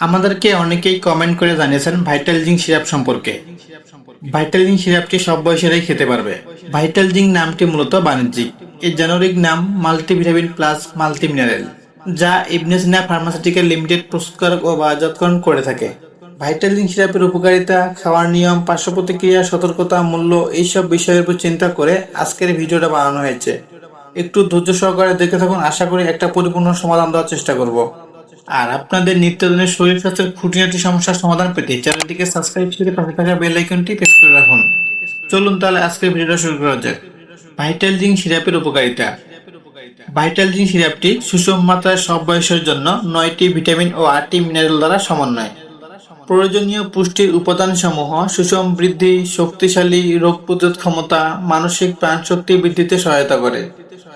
আমাদেরকে অনেকেই কমেন্ট করে জানিয়েছেন ভাইটাল সিরাপ সম্পর্কে। ভাইটাল সিরাপটি সব বয়সেরাই খেতে পারবে। ভাইটাল নামটি মূলত বাণিজ্যিক। এর জেনারিক নাম মাল্টিভিটামিন প্লাস মাল্টি মিনারেল যা ইবনেসিনা ফার্মাসিউটিক্যাল লিমিটেড প্রস্তুতকারক ও বাজাতকরণ করে থাকে। ভাইটাল সিরাপের উপকারিতা, খাওয়ার নিয়ম, পার্শ্ব প্রতিক্রিয়া, সতর্কতা, মূল্য, এইসব বিষয়ের উপর চিন্তা করে আজকের ভিডিওটা বানানো হয়েছে। একটু ধৈর্য সহকারে দেখে থাকুন, আশা করি একটা পরিপূর্ণ সমাধান দেওয়ার চেষ্টা করব। আর আপনাদের নিত্যদিনের শরীর স্বাস্থ্যের খুঁটিনাটি সমস্যার সমাধান পেতে চ্যানেলটিকে সাবস্ক্রাইব করে পাশে থাকা বেল আইকনটি প্রেস করে রাখুন। চলুন তাহলে আজকে ভিডিওটা শুরু করা যাক। ভাইটাল জিঙ্ক সিরাপের উপকারিতা। ভাইটাল জিঙ্ক সিরাপটি সুষম মাত্রায় সব বয়সের জন্য নয়টি ভিটামিন ও আটটি মিনারেল দ্বারা সমন্বয়। প্রয়োজনীয় পুষ্টির উপাদানসমূহ, সুষম বৃদ্ধি, শক্তিশালী রোগ প্রতিরোধ ক্ষমতা, মানসিক প্রাণশক্তি বৃদ্ধিতে সহায়তা করে।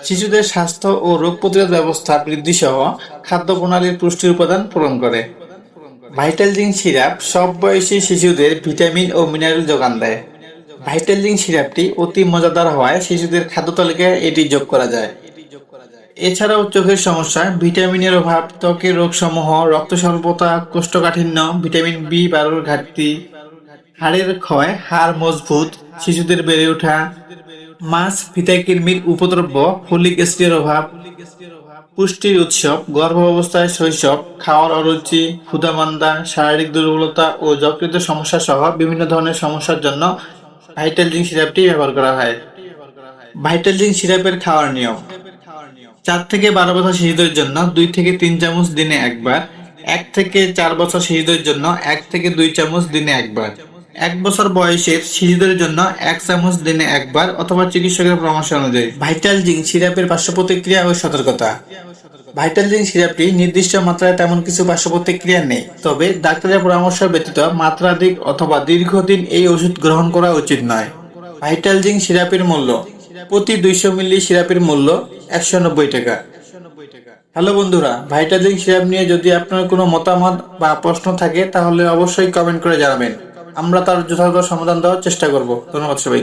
শিশুদের স্বাস্থ্য ও রোগ প্রতিরোধ ব্যবস্থা বৃদ্ধি সহ খাদ্য প্রণালীর পুষ্টির উপাদান পূরণ করে। ভাইটাল জিঙ্ক সিরাপ সব বয়সী শিশুদের ভিটামিন ও মিনারেল যোগান দেয়। ভাইটাল জিঙ্ক সিরাপটি অতি মজাদার হওয়ায় শিশুদের খাদ্য তালিকায় এটি যোগ করা যায়। এছাড়াও চোখের সমস্যা, ভিটামিনের অভাব, ত্বকের রোগসমূহ রক্ত স্বল্পতা কোষ্ঠকাঠিন্য, ভিটামিন বি বারোর ঘাটতি, হাড়ের ক্ষয়, হাড় মজবুত, শিশুদের বেড়ে ওঠা, মাছ ফিতাকৃমির উপদ্রব্য, ফলিক অ্যাসিডের অভাব, পুষ্টির উৎসব, গর্ভ অবস্থায় শৈশব, খাওয়ার অরুচি, ক্ষুধামান্দা, শারীরিক দুর্বলতা ও যকৃত সমস্যা সহ বিভিন্ন ধরনের সমস্যার জন্য ভাইটাল জিঙ্ক সিরাপটি ব্যবহার করা হয়। ভাইটাল জিঙ্ক সিরাপের খাওয়ার নিয়ম। চার থেকে বারো বছর শিশুদের জন্য, দুই থেকে তিন চামচ দিনে একবার, এক থেকে চার বছর শিশুদের জন্য, এক থেকে দুই চামচ দিনে একবার। এক বছর বয়সের শিশুদের জন্য এক চামচ দিনে একবার অথবা চিকিৎসকের পরামর্শ অনুযায়ী। ভাইটাল জিঙ্ক সিরাপের পার্শ্ব প্রতিক্রিয়া ও সতর্কতা। ভাইটাল জিঙ্ক সিরাপটি নির্দিষ্ট মাত্রায় তেমন কিছু পার্শ্ব প্রতিক্রিয়া নেই, তবে ডাক্তারের পরামর্শ ব্যতীত মাত্রাধিক অথবা দীর্ঘদিন এই ওষুধ গ্রহণ করা উচিত নয়। ভাইটাল জিঙ্ক সিরাপের মূল্য প্রতি দুইশো মিলি সিরাপের মূল্য একশো নব্বই টাকা। হ্যালো বন্ধুরা ভাইটাজিং সিরাপ নিয়ে যদি আপনার কোনো মতামত বা প্রশ্ন থাকে, তাহলে অবশ্যই কমেন্ট করে জানাবেন। আমরা তার যথাযথ সমাধান দেওয়ার চেষ্টা করব। ধন্যবাদ সবাই